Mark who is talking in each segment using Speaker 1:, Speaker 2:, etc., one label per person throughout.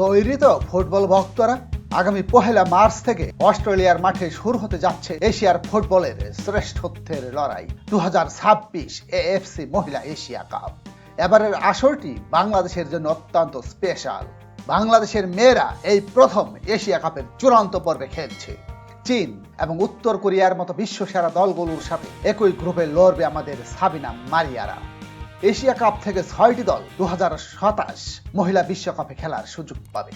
Speaker 1: তৈরি তো ফুটবল ভক্তরা আগামী পহেলা মার্চ থেকে অস্ট্রেলিয়ার মাঠে শুরু হতে যাচ্ছে এশিয়ার ফুটবলের শ্রেষ্ঠত্বের লড়াই। দু হাজার ছাব্বিশ এএফসি মহিলা এশিয়া কাপ। এবারের আসরটি বাংলাদেশের জন্য অত্যন্ত স্পেশাল। বাংলাদেশের মেয়েরা এই প্রথম এশিয়া কাপের চূড়ান্ত পর্বে খেলছে। চীন এবং উত্তর কোরিয়ার মতো বিশ্বসেরা দলগুলোর সাথে একই গ্রুপে লড়বে আমাদের সাবিনা মারিয়ারা। এশিয়া কাপ থেকে ছয়টি দল দু হাজার সাতাশ মহিলা বিশ্বকাপে খেলার সুযোগ পাবে।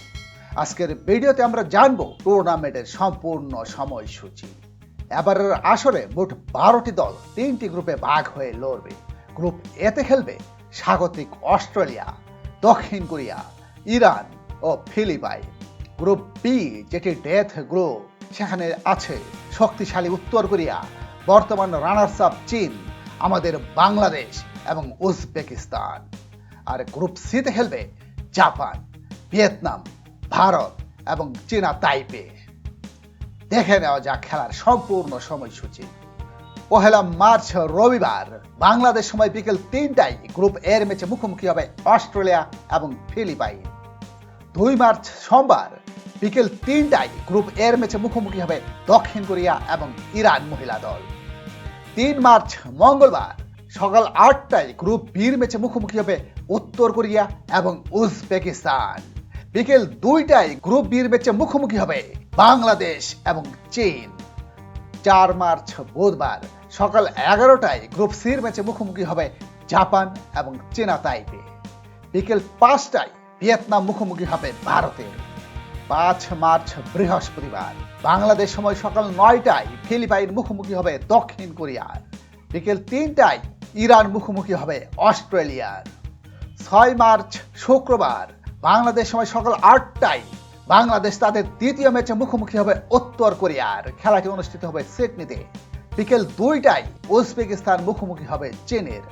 Speaker 1: আজকের ভিডিওতে আমরা জানব টুর্নামেন্টের সম্পূর্ণ সময়সূচি। এবারের আসরে মোট বারোটি দল তিনটি গ্রুপে ভাগ হয়ে লড়বে। গ্রুপ এতে খেলবে স্বাগতিক অস্ট্রেলিয়া, দক্ষিণ কোরিয়া, ইরান ও ফিলিপাইন। গ্রুপ বি, যেটি ডেথ গ্রুপ, সেখানে আছে শক্তিশালী উত্তর কোরিয়া, বর্তমান রানার্স আপ চীন, আমাদের বাংলাদেশ এবং উজবেকিস্তান। আর গ্রুপ সিতে খেলবে জাপান, ভিয়েতনাম, ভারত এবং চীনা তাইপে। দেখে নেওয়া যাক খেলার সম্পূর্ণ সময়সূচি। পহেলা মার্চ রবিবার, বাংলাদেশ সময় বিকেল তিনটায় গ্রুপ এর ম্যাচে মুখোমুখি হবে অস্ট্রেলিয়া এবং ফিলিপাইন। দুই মার্চ সোমবার, বিকেল তিনটায় গ্রুপ এর ম্যাচে মুখোমুখি হবে দক্ষিণ কোরিয়া এবং ইরান মহিলা দল। তিন মার্চ মঙ্গলবার সকাল আটটায় গ্রুপ বির ম্যাচে মুখোমুখি হবে উত্তর কোরিয়া এবং উজবেকিস্তান। বিকেল দুইটায় গ্রুপ বির ম্যাচে মুখোমুখি হবে বাংলাদেশ এবং চীন। চার মার্চ বুধবার সকাল এগারোটায় গ্রুপ সির ম্যাচে মুখোমুখি হবে জাপান এবং চীনা তাইপে। বিকেল পাঁচটায় ভিয়েতনাম মুখোমুখি হবে ভারতের পাঁচ মার্চ বৃহস্পতিবার বাংলাদেশ সময় সকাল নয়টায় ফিলিপাইন মুখোমুখি হবে দক্ষিণ কোরিয়ার বিকেল তিনটায় ইরান মুখোমুখি হবে অস্ট্রেলিয়ার ছয় মার্চ শুক্রবার, বাংলাদেশ সময় সকাল আটটায় বাংলাদেশ তাদের দ্বিতীয় ম্যাচে মুখোমুখি হবে উত্তর কোরিয়ার। খেলাটি অনুষ্ঠিত হবে সিডনিতে। বিকেল দুইটায় উজবেকিস্তান মুখোমুখি হবে চীনের।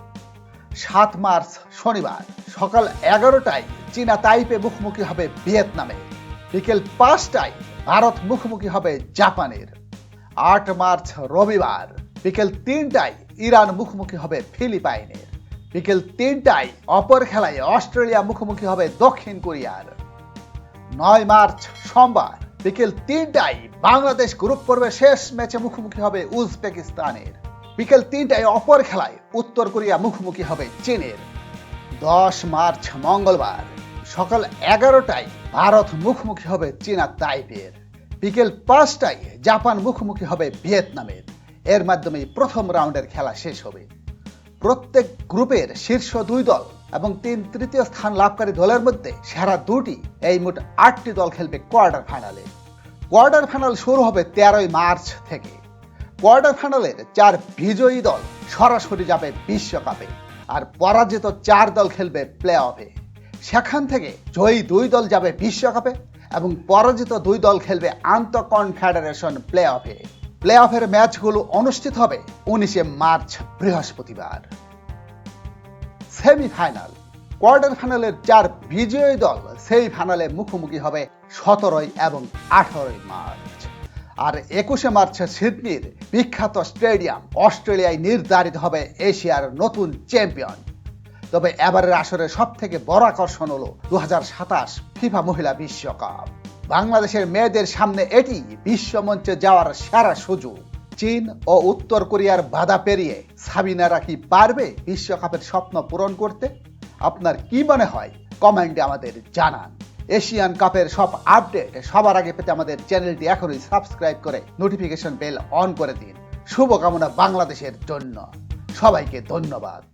Speaker 1: সাত মার্চ শনিবার, সকাল এগারোটায় চীনা তাইপে মুখোমুখি হবে ভিয়েতনামে। বিকেল পাঁচটায় ভারত মুখোমুখি হবে জাপানের। আট মার্চ রবিবার বিকেল তিনটায় ইরান মুখোমুখি হবে ফিলিপাইনের। বিকেল তিনটায় অপর খেলায় অস্ট্রেলিয়া মুখোমুখি হবে দক্ষিণ কোরিয়ার। নয় মার্চ সোমবার বিকেল তিনটায় বাংলাদেশ গ্রুপ পর্বের শেষ ম্যাচে মুখোমুখি হবে উজবেকিস্তানের। বিকেল তিনটায় অপর খেলায় উত্তর কোরিয়া মুখোমুখি হবে চীনের। দশ মার্চ মঙ্গলবার সকাল এগারোটায় ভারত মুখোমুখি হবে চীনা তাইপের। বিকেল পাঁচটায় জাপান মুখোমুখি হবে ভিয়েতনামের। এর মাধ্যমে প্রথম রাউন্ডের খেলা শেষ হবে। প্রত্যেক গ্রুপের শীর্ষ দুই দল এবং তিন তৃতীয় স্থান লাভকারী দলের মধ্যে সেরা দুটি, এই মোট আটটি দল খেলবে কোয়ার্টার ফাইনালে। কোয়ার্টার ফাইনাল শুরু হবে তেরোই মার্চ থেকে। কোয়ার্টার ফাইনালের চার বিজয়ী দল সরাসরি যাবে বিশ্বকাপে আর পরাজিত চার দল খেলবে প্লে অফে সেখান থেকে জয়ী দুই দল যাবে বিশ্বকাপে এবং পরাজিত দুই দল খেলবে আন্তঃ কনফেডারেশন প্লে অফে প্লে অফের ম্যাচগুলো অনুষ্ঠিত হবে উনিশে মার্চ, বৃহস্পতিবার। সেমিফাইনাল। কোয়ার্টার ফাইনালের চার বিজয়ী দল, সেমিফাইনালে মুখোমুখি হবে সতেরোই এবং আঠারোই মার্চ। আর একুশে মার্চ সিডনির বিখ্যাত স্টেডিয়াম অস্ট্রেলিয়ায় নির্ধারিত হবে এশিয়ার নতুন চ্যাম্পিয়ন। তবে এবারের আসরে সব থেকে বড় আকর্ষণ হলো দু ফিফা মহিলা বিশ্বকাপ। বাংলাদেশের মেয়েদের সামনে এটি বিশ্বমঞ্চে যাওয়ার সেরা সুযোগ। চীন ও উত্তর কোরিয়ার বাধা পেরিয়ে সাবিনারা কি পারবে বিশ্বকাপের স্বপ্ন পূরণ করতে? আপনার কি মনে হয়? কমেন্টে আমাদের জানান। এশিয়ান কাপের সব আপডেট সবার আগে পেতে আমাদের চ্যানেলটি এখনই সাবস্ক্রাইব করে নোটিফিকেশন বেল অন করে দিন। শুভকামনা বাংলাদেশের জন্য। সবাইকে ধন্যবাদ।